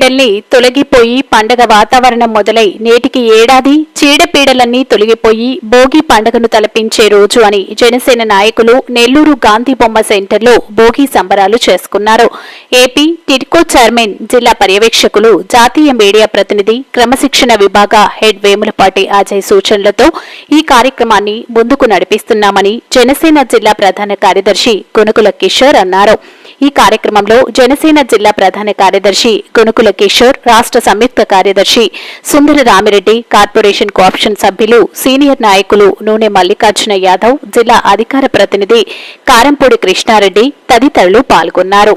చీడపీడల్ని తొలగిపోయి పండగ వాతావరణం మొదలై నేటికి ఏడాది చీడపీడలన్నీ తొలగిపోయి భోగి పండగను తలపించే రోజు అని జనసేన నాయకులు నెల్లూరు గాంధీ బొమ్మ సెంటర్లో భోగి సంబరాలు చేసుకున్నారు. ఏపీ టిడ్కో చైర్మన్ జిల్లా పర్యవేక్షకులు జాతీయ మీడియా ప్రతినిధి క్రమశిక్షణ విభాగ హెడ్ వేములపాటి అజయ్ సూచనలతో ఈ కార్యక్రమాన్ని ముందుకు నడిపిస్తున్నామని జనసేన జిల్లా ప్రధాన కార్యదర్శి కొనుకుల కిషోర్ అన్నారు. ఈ కార్యక్రమంలో జనసేన జిల్లా ప్రధాన కార్యదర్శి గునుకుల కిషోర్ రాష్ట్ర సంయుక్త కార్యదర్శి సుందర రామిరెడ్డి కార్పొరేషన్ కోఆప్షన్ సభ్యులు సీనియర్ నాయకులు నూనె మల్లికార్జున యాదవ్ జిల్లా అధికార ప్రతినిధి కారంపూడి కృష్ణారెడ్డి తదితరులు పాల్గొన్నారు.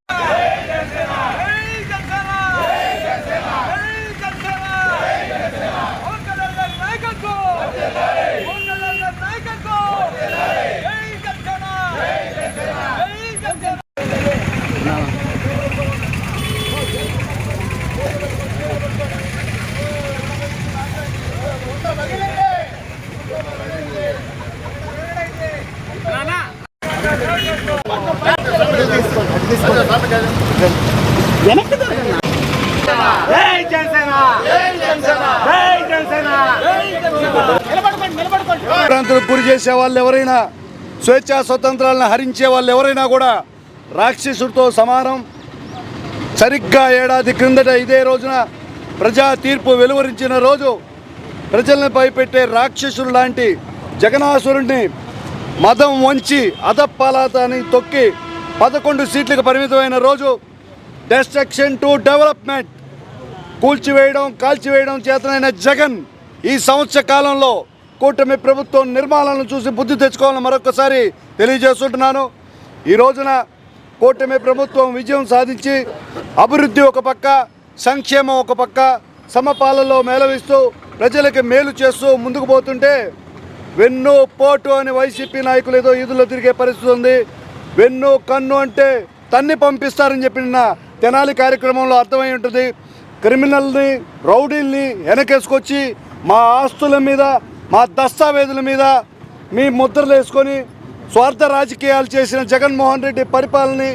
వెనక్కి జరగండి. జై జనసేన జై జనసేన జై జనసేన నిలబడుకోండి నిలబడుకోండి ప్రాంతాలకు గురి చేసే వాళ్ళు ఎవరైనా స్వేచ్ఛా స్వతంత్రాలను హరించే వాళ్ళు ఎవరైనా కూడా రాక్షసుడితో సమానం సరిగ్గా ఏడాది క్రిందట ఇదే రోజున ప్రజా తీర్పు వెలువరించిన రోజు ప్రజలను భయపెట్టే రాక్షసుడు లాంటి జగనాసురుడిని మదం వంచి అదప్పాలాతాన్ని తొక్కి పదకొండు సీట్లకు పరిమితమైన రోజు డెస్ట్రక్షన్ టు డెవలప్మెంట్ కూల్చివేయడం కాల్చివేయడం చేతనైన జగన్ ఈ సంవత్సర కాలంలో కూటమి ప్రభుత్వం నిర్మాణాలను చూసి బుద్ధి తెచ్చుకోవాలని మరొకసారి తెలియజేస్తుంటున్నాను. ఈ రోజున కూటమి ప్రభుత్వం విజయం సాధించి అభివృద్ధి ఒక పక్క సంక్షేమం ఒక పక్క సమపాలలో మేళవిస్తూ ప్రజలకు మేలు చేస్తూ ముందుకు పోతుంటే వెన్ను పోటు అని వైసీపీ నాయకులు ఏదో ఈదులో తిరిగే పరిస్థితి ఉంది. వెన్ను కన్ను అంటే తన్ని పంపిస్తారని చెప్పిన తెనాలి కార్యక్రమంలో అర్థమై ఉంటుంది. క్రిమినల్ని రౌడీల్ని వెనకేసుకొచ్చి మా ఆస్తుల మీద మా దస్తావేజుల మీద మీ ముద్రలు వేసుకొని స్వార్థ రాజకీయాలు చేసిన జగన్మోహన్ రెడ్డి పరిపాలనని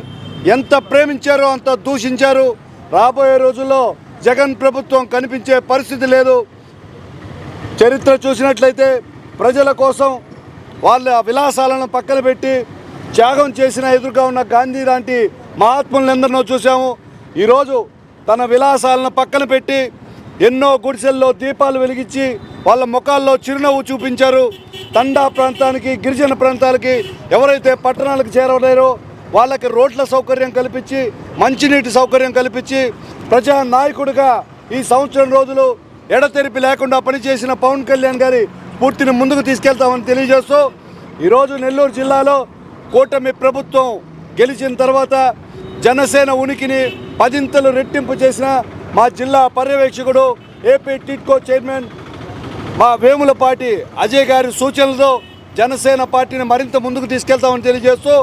ఎంత ప్రేమించారో అంత దూషించారు. రాబోయే రోజుల్లో జగన్ ప్రభుత్వం కనిపించే పరిస్థితి లేదు. చరిత్ర చూసినట్లయితే ప్రజల కోసం వాళ్ళ విలాసాలను పక్కన పెట్టి త్యాగం చేసిన ఎదురుగా ఉన్న గాంధీ లాంటి మహాత్ములందరినో చూసాము ఈరోజు తన విలాసాలను పక్కన పెట్టి ఎన్నో గుడిసెల్లో దీపాలు వెలిగించి వాళ్ళ ముఖాల్లో చిరునవ్వు చూపించారు. తండా ప్రాంతానికి గిరిజన ప్రాంతాలకి ఎవరైతే పట్టణాలకు చేరలేరో వాళ్ళకి రోడ్ల సౌకర్యం కల్పించి మంచినీటి సౌకర్యం కల్పించి ప్రజా నాయకుడిగా ఈ సంవత్సరం రోజులు ఎడతెరిపి లేకుండా పనిచేసిన పవన్ కళ్యాణ్ గారి పూర్తిని ముందుకు తీసుకెళ్తామని తెలియజేస్తూ ఈరోజు నెల్లూరు జిల్లాలో కూటమి ప్రభుత్వం గెలిచిన తర్వాత జనసేన ఉనికిని పదింతలు రెట్టింపు చేసిన మా జిల్లా పర్యవేక్షకుడు ఏపీ టిట్కో చైర్మన్ మా వేములపాటి అజయ్ గారి సూచనలతో జనసేన పార్టీని మరింత ముందుకు తీసుకెళ్తామని తెలియజేస్తూ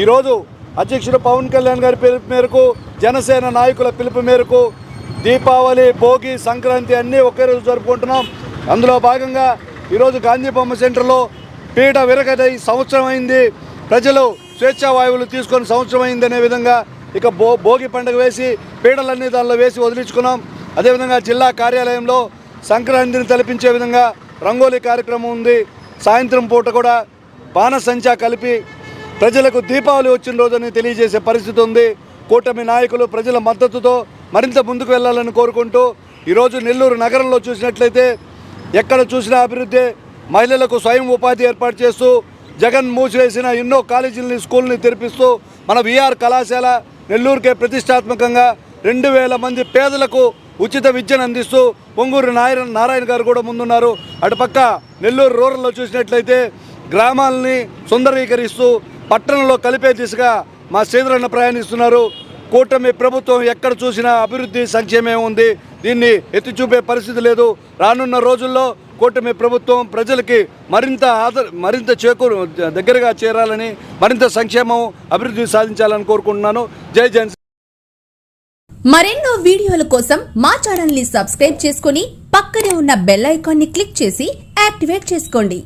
ఈరోజు అధ్యక్షుడు పవన్ కళ్యాణ్ గారి పిలుపు మేరకు జనసేన నాయకుల పిలుపు మేరకు దీపావళి భోగి సంక్రాంతి అన్నీ ఒకే రోజు జరుపుకుంటున్నాం. అందులో భాగంగా ఈరోజు గాంధీ బొమ్మ సెంటర్లో పీడ విరగదై సంవత్సరం అయింది. ప్రజలు స్వేచ్ఛా వాయువులు తీసుకొని సంవత్సరం అయిందనే విధంగా ఇక భో భోగి పండుగ వేసి పీడలన్నీ దానిలో వేసి వదిలించుకున్నాం. అదేవిధంగా జిల్లా కార్యాలయంలో సంక్రాంతిని తలపించే విధంగా రంగోలీ కార్యక్రమం ఉంది. సాయంత్రం పూట కూడా బాణసంచా కలిపి ప్రజలకు దీపావళి వచ్చిన రోజని తెలియజేసే పరిస్థితి ఉంది. కూటమి నాయకులు ప్రజల మద్దతుతో మరింత ముందుకు వెళ్ళాలని కోరుకుంటూ ఈరోజు నెల్లూరు నగరంలో చూసినట్లయితే ఎక్కడ చూసినా అభివృద్ధి మహిళలకు స్వయం ఉపాధి ఏర్పాటు చేస్తూ జగన్ మూసివేసిన ఎన్నో కాలేజీలని స్కూల్ని తెరిపిస్తూ మన విఆర్ కళాశాల నెల్లూరుకే ప్రతిష్టాత్మకంగా రెండు వేల మంది పేదలకు ఉచిత విద్యను అందిస్తూ పొంగూరు నారాయణ నారాయణ గారు కూడా ముందున్నారు. అటుపక్క నెల్లూరు రూరల్లో చూసినట్లయితే గ్రామాలని సుందరీకరిస్తూ పట్టణంలో కలిపే దిశగా మా శ్రీధరన్న ప్రయాణిస్తున్నారు. కూటమి ప్రభుత్వం ఎక్కడ చూసినా అభివృద్ధి సంక్షేమం ఉంది. దీన్ని ఎత్తి చూపే పరిస్థితి లేదు. రానున్న రోజుల్లో కూటమి ప్రభుత్వం ప్రజలకి మరింత ఆదర మరింత చేకూరు దగ్గరగా చేరాలని మరింత సంక్షేమం అభివృద్ధి సాధించాలని కోరుకుంటున్నాను. జై జన్ మరెన్నో వీడియోల కోసం మా ఛానల్ని సబ్స్క్రైబ్ చేసుకుని పక్కనే ఉన్న బెల్ ఐకాన్ని క్లిక్ చేసి యాక్టివేట్ చేసుకోండి.